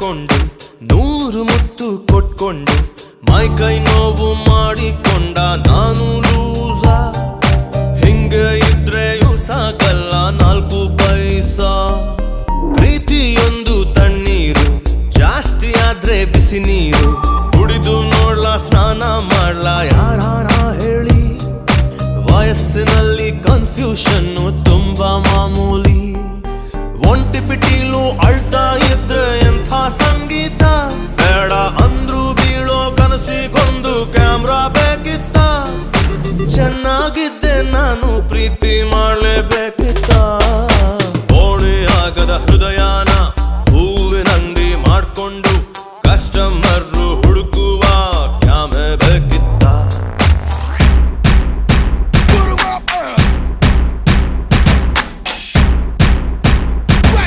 ಕೈನ ತಕ್ಕೊಂಡು ನೂರು ಮುತ್ತು ಕೊಟ್ಕೊಂಡು, ಮೈ ಕೈ ನೋವು ಮಾಡಿಕೊಂಡ ನಾನು ಲೂಸ. ಹಿಂಗೆ ಇದ್ರೆ ಸಾಕಲ್ಲ ನಾಲ್ಕು ಪೈಸ. ಪ್ರೀತಿಯೊಂದು ತಣ್ಣೀರು, ಜಾಸ್ತಿ ಆದ್ರೆ ಬಿಸಿ ನೀರು. ಕುಡಿದು ನೋಡ್ಲಾ, ಸ್ನಾನ ಮಾಡ್ಲಾ ಯಾರ ಹೇಳಿ. ವಯಸ್ಸಿನಲ್ಲಿ ಕನ್ಫ್ಯೂಷನ್ನು ತುಂಬಾ ಮಾಮೂಲಿ. ಒಂಟಿ ಪಿಟೀಲು ಅಳ್ತಾ ಇದ್ರೆ ಚೆನ್ನಾಗಿದ್ದೆ ನಾನು ಪ್ರೀತಿ ಮಾಡಲೇಬೇಕಿತ್ತ? ಕೋಣೆ ಆಗದ ಹೃದಯನ ಹೂವಿನಂಗಿ ಮಾಡಿಕೊಂಡು ಕಸ್ಟಮರ್